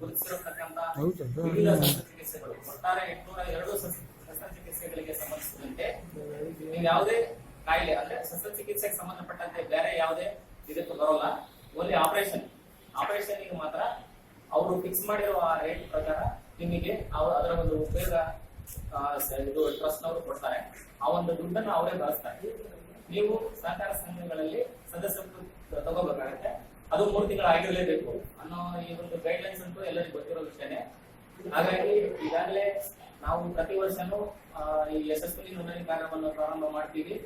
ಗುರುತಿಸಿರತಕ್ಕಂತ ಹೌದು, ಅದು ವಿವಿಧ ಶಸ್ತ್ರಚಿಕಿತ್ಸೆಗಳು. ಒಟ್ಟಾರೆ ಎಂಟುನೂರ ಎರಡು ಶಸ್ತ್ರ- ಶಸ್ತ್ರಚಿಕಿತ್ಸೆಗಳಿಗೆ ಸಂಬಂಧಿಸಿದಂತೆ ನೀವು ಯಾವುದೇ ಕಾಯಿಲೆ ಅಂದ್ರೆ ಶಸ್ತ್ರಚಿಕಿತ್ಸೆಗೆ ಸಂಬಂಧಪಟ್ಟಂತೆ ಬೇರೆ ಯಾವುದೇ ಇದಕ್ಕೂ ಬರೋಲ್ಲ. ಓನ್ಲಿ ಆಪರೇಷನ್ ಆಪರೇಷನ್ ಮಾತ್ರ ಅವರು ಫಿಕ್ಸ್ ಮಾಡಿರುವ ರೇಟ್ ಪ್ರಕಾರ ನಿಮಗೆ ಅವ್ರು ಅದರ ಒಂದು ಉಪಯೋಗ ಇದು ಟ್ರಸ್ಟ್ ನವರು ಕೊಡ್ತಾರೆ. ಆ ಒಂದು ದುಡ್ಡನ್ನು ಅವರೇ ಬಳಸ್ತಾರೆ. ನೀವು ಸಹಕಾರ ಸಂಘಗಳಲ್ಲಿ ಸದಸ್ಯತ್ವ ತಗೋಬೇಕಾಗತ್ತೆ. ಅದು ಮೂರು ತಿಂಗಳು ಆಗಿರಲೇಬೇಕು ಅನ್ನೋ ಈ ಒಂದು ಗೈಡ್ಲೈನ್ಸ್ ಅಂತೂ ಎಲ್ಲರಿಗೂ ಗೊತ್ತಿರೋ ವಿಷಯನೇ. ಹಾಗಾಗಿ ಈಗಾಗಲೇ ನಾವು ಪ್ರತಿ ವರ್ಷನೂ ಈ ಯಶಸ್ವಿನಿ ನೋಂದಣಿ ಕಾರ್ಯವನ್ನು ಪ್ರಾರಂಭ ಮಾಡ್ತೀವಿ.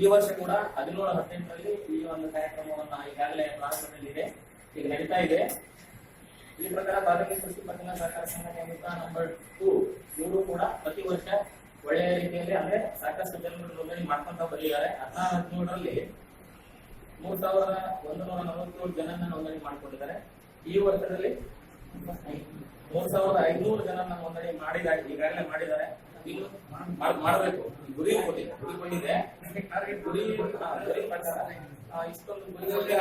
ಈ ವರ್ಷ ಕೂಡ ಹದಿನೇಳು, ಹದಿನೆಂಟರಲ್ಲಿ ಈ ಒಂದು ಕಾರ್ಯಕ್ರಮವನ್ನ ಈಗಾಗಲೇ ಪ್ರಾರಂಭದಲ್ಲಿದೆ. ಈಗ ನಡೀತಾ ಇದೆ. ಈ ಪ್ರಕಾರ ಭಾರತೀಯ ಕೃಷಿ ಪತ್ತಿನ ಸಹಕಾರ ಸಂಘ ನಿಯಮಿತ ನಂಬರ್ ಟೂ ಇವರು ಕೂಡ ಪ್ರತಿ ವರ್ಷ ಒಳ್ಳೆಯ ರೀತಿಯಲ್ಲಿ ಅಂದ್ರೆ ಸಾಕಷ್ಟು ಜನರು ನೋಂದಣಿ ಮಾಡ್ಕೊಂತ ಬಂದಿದ್ದಾರೆ. ಹದಿನಾರು ಹದಿನೇಳರಲ್ಲಿ ಮೂರ್ ಸಾವಿರದ ಒಂದು ನೂರ ನಲವತ್ತೇಳು ಜನನ್ನ ನೋಂದಣಿ ಮಾಡ್ಕೊಂಡಿದ್ದಾರೆ. ಈ ವರ್ಷದಲ್ಲಿ ಮೂರ್ ಸಾವಿರದ ಐನೂರು ಜನನ್ನ ನೋಂದಣಿ ಮಾಡಿದ್ದಾರೆ. ಈಗಾಗಲೇ ಮಾಡಿದ್ದಾರೆ. ಇನ್ನು ಮಾಡಬೇಕು. ಗುರಿ ಕೊಟ್ಟಿದೆ. ಗುರಿ ಕೊಟ್ಟಿದೆ. ಗುರಿ ಗುರಿ ಪ್ರಕಾರ ಇಷ್ಟೊಂದು ಗುರಿ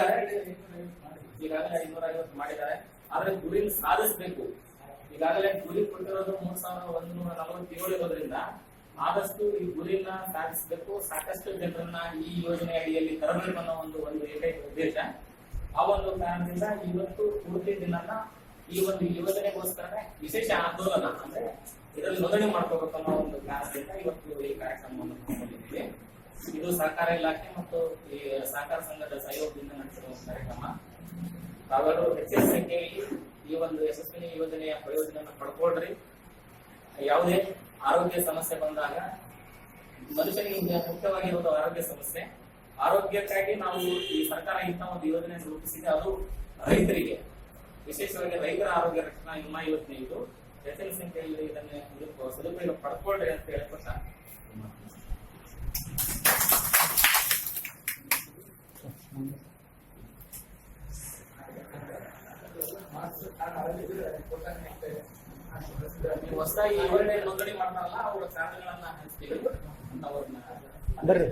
ಈಗಾಗಲೇ ಐನೂರ ಐವತ್ತು ಮಾಡಿದ್ದಾರೆ. ಆದ್ರೆ ಗುರಿ ಸಾಧಿಸಬೇಕು. ಈಗಾಗಲೇ ಗುರಿ ಕೊಟ್ಟಿರೋದು ಮೂರ್ ಸಾವಿರದ ಒಂದು ನೂರ ನಲವತ್ತೇಳು ಇರೋದ್ರಿಂದ ಆದಷ್ಟು ಈ ಗುರಿನ ಸಾಧಿಸಬೇಕು. ಸಾಕಷ್ಟು ಜನರನ್ನ ಈ ಯೋಜನೆ ಅಡಿಯಲ್ಲಿ ತರಬೇಕು ಅನ್ನೋ ಒಂದು ಒಂದು ಏಕೈಕ ಉದ್ದೇಶ. ಆ ಒಂದು ಕಾರಣದಿಂದ ಇವತ್ತು ಪೂರ್ತಿ ದಿನನ ಈ ಒಂದು ಯೋಜನೆಗೋಸ್ಕರನೇ ವಿಶೇಷ ಆಂದೋಲನ ಅಂದ್ರೆ ಇದರಲ್ಲಿ ನೋಂದಣಿ ಮಾಡ್ಕೋಬೇಕು ಅನ್ನೋ ಒಂದು ಕಾರಣದಿಂದ ಇವತ್ತು ಈ ಕಾರ್ಯಕ್ರಮವನ್ನು ಹಮ್ಮಿಕೊಂಡಿದ್ದೀವಿ. ಇದು ಸಹಕಾರ ಇಲಾಖೆ ಮತ್ತು ಈ ಸಹಕಾರ ಸಂಘದ ಸಹಯೋಗದಿಂದ ನಡೆಸಿರುವ ಕಾರ್ಯಕ್ರಮ. ತಾವೆಲ್ಲರೂ ಹೆಚ್ಚಿನ ಸಂಖ್ಯೆಯಲ್ಲಿ ಈ ಒಂದು ಯಶಸ್ವಿನಿ ಯೋಜನೆಯ ಪ್ರಯೋಜನ ಪಡ್ಕೊಳ್ರಿ. ಯಾವುದೇ ಆರೋಗ್ಯ ಸಮಸ್ಯೆ ಬಂದಾಗ ಮನುಷ್ಯನಿಗೆ ಮುಖ್ಯವಾಗಿರುವುದು ಆರೋಗ್ಯ ಸಮಸ್ಯೆ. ಆರೋಗ್ಯಕ್ಕಾಗಿ ನಾವು ಈ ಸರ್ಕಾರ ಇಂಥ ಒಂದು ಯೋಜನೆ ರೂಪಿಸಿದೆ, ಅದು ರೈತರಿಗೆ, ವಿಶೇಷವಾಗಿ ರೈತರ ಆರೋಗ್ಯ ರಕ್ಷಣಾ ವಿಮಾ ಯೋಜನೆ ಇದು. ರೈತನ ಸಂಖ್ಯೆಯಲ್ಲಿ ಇದನ್ನು ಸದುಪಯೋಗ ಪಡ್ಕೊಳ್ರಿ ಅಂತ ಹೇಳ್ಕೊಟ್ಟ. ಹೊಸದಾಗಿ ಏಳನೇ ನೋಂದಣಿ ಮಾಡ್ತಾರಲ್ಲ ಅವರ ಕಾರಣಗಳನ್ನ ಬರ್ರಿ